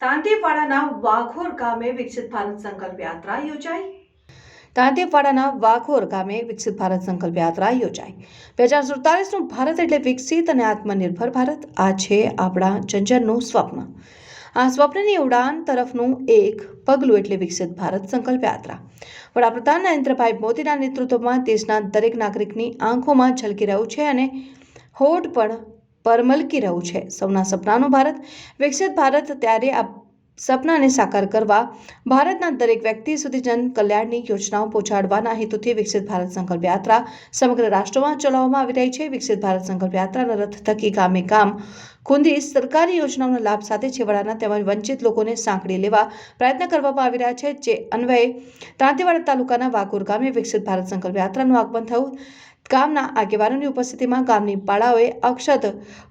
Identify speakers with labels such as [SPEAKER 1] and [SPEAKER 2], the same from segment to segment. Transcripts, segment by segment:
[SPEAKER 1] તાંતીવાડાના વાઘોર ગામે વિકસિત ભારત સંકલ્પ યાત્રા યોજાઈ તાંતીવાડાના વાઘોર ગામે વિકસિત ભારત સંકલ્પ યાત્રા યોજાઈ બે હજાર સુડતાલીસનું ભારત એટલે વિકસિત અને આત્મનિર્ભર ભારત આ છે આપણા જંજરનું સ્વપ્ન આ સ્વપ્નની ઉડાન તરફનું એક પગલું એટલે વિકસિત ભારત સંકલ્પ યાત્રા વડાપ્રધાન નરેન્દ્રભાઈ મોદીના નેતૃત્વમાં દેશના દરેક નાગરિકની આંખોમાં ઝલકી રહ્યું છે અને હોઠ પણ પરમલકી રહ્યું છે. સૌના સપનાનું ભારત. વિકસિત ભારત ત્યારે આ સપનાને સાકાર કરવા ભારતના દરેક વ્યક્તિ સુધી જન કલ્યાણની યોજનાઓ પહોંચાડવાના હેતુથી વિકસિત ભારત સંકલ્પ યાત્રા સમગ્ર રાષ્ટ્રમાં ચલાવવામાં આવી રહી છે. વિકસિત ભારત સંકલ્પ યાત્રાના રથ થકી ગામે ગામ ખૂંદી સરકારી યોજનાઓના લાભ સાથે છેવાડાના તેમજ વંચિત લોકોને સાંકળી લેવા પ્રયત્ન કરવામાં આવી રહ્યા છે, જે અન્વયે તાંતીવાડા તાલુકાના વાઘોર ગામે વિકસિત ભારત સંકલ્પ યાત્રાનું આગમન થયું. ગામના આગેવાનોની ઉપસ્થિતિમાં ગામની પાળાઓએ અક્ષત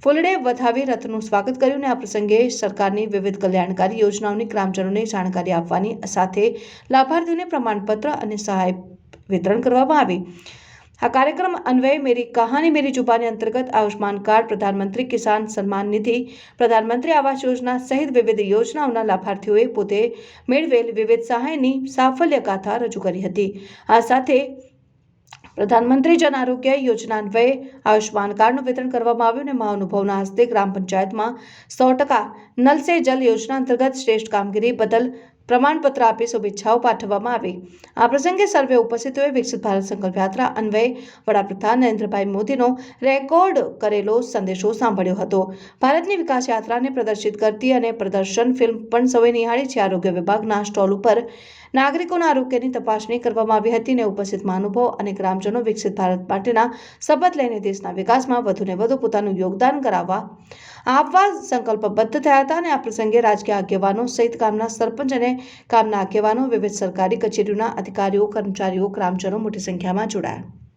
[SPEAKER 1] ફૂલડે વધાવી રથનું સ્વાગત કર્યું અને આ પ્રસંગે સરકારની વિવિધ કલ્યાણકારી યોજનાઓની ગ્રામજનોને જાણકારી આપવાની સાથે લાભાર્થીઓને પ્રમાણપત્ર અને સહાય વિતરણ કરવામાં આવી. આ કાર્યક્રમ અન્વયે મેરી કહાની મેરી જુબાની અંતર્ગત આયુષ્માન કાર્ડ, પ્રધાનમંત્રી કિસાન સન્માન નિધિ, પ્રધાનમંત્રી આવાસ યોજના સહિત વિવિધ યોજનાઓના લાભાર્થીઓએ પોતે મેળવેલ વિવિધ સહાયની સાફલ્ય ગાથા રજૂ કરી હતી. આ સાથે પ્રધાનમંત્રી જન આરોગ્ય યોજના અન્વયે આયુષ્માન કાર્ડનું વિતરણ કરવામાં આવ્યું અને મહાનુભાવના હસ્તે ગ્રામ પંચાયતમાં સો ટકા નલ સે જલ યોજના અંતર્ગત શ્રેષ્ઠ કામગીરી બદલ પ્રમાણપત્ર આપી શુભેચ્છાઓ પાઠવવામાં આવી. આ પ્રસંગે સર્વે ઉપસ્થિતોએ વિકસિત ભારત સંકલ્પ યાત્રા અન્વયે વડાપ્રધાન નરેન્દ્રભાઈ મોદીનો રેકોર્ડ કરેલો સંદેશો સાંભળ્યો હતો. ભારતની વિકાસ યાત્રાને પ્રદર્શિત કરતી અને પ્રદર્શન ફિલ્મ પણ સૌએ નિહાળી છે. આરોગ્ય વિભાગના સ્ટોલ ઉપર નાગરિકોના આરોગ્યની તપાસણી કરવામાં આવી હતી અને ઉપસ્થિત મહાનુભાવો અને ગ્રામજનો વિકસિત ભારત માટેના શપથ લઈને દેશના વિકાસમાં વધુને વધુ પોતાનું યોગદાન કરાવવા આપવા સંકલ્પબદ્ધ થયા હતા અને આ પ્રસંગે રાજકીય આગેવાનો સહિત ગામના સરપંચ અને ગામના આગેવાનો વિવિધ સરકારી કચેરીઓના અધિકારીઓ, કર્મચારીઓ, ગ્રામજનો મોટી સંખ્યામાં જોડાયા.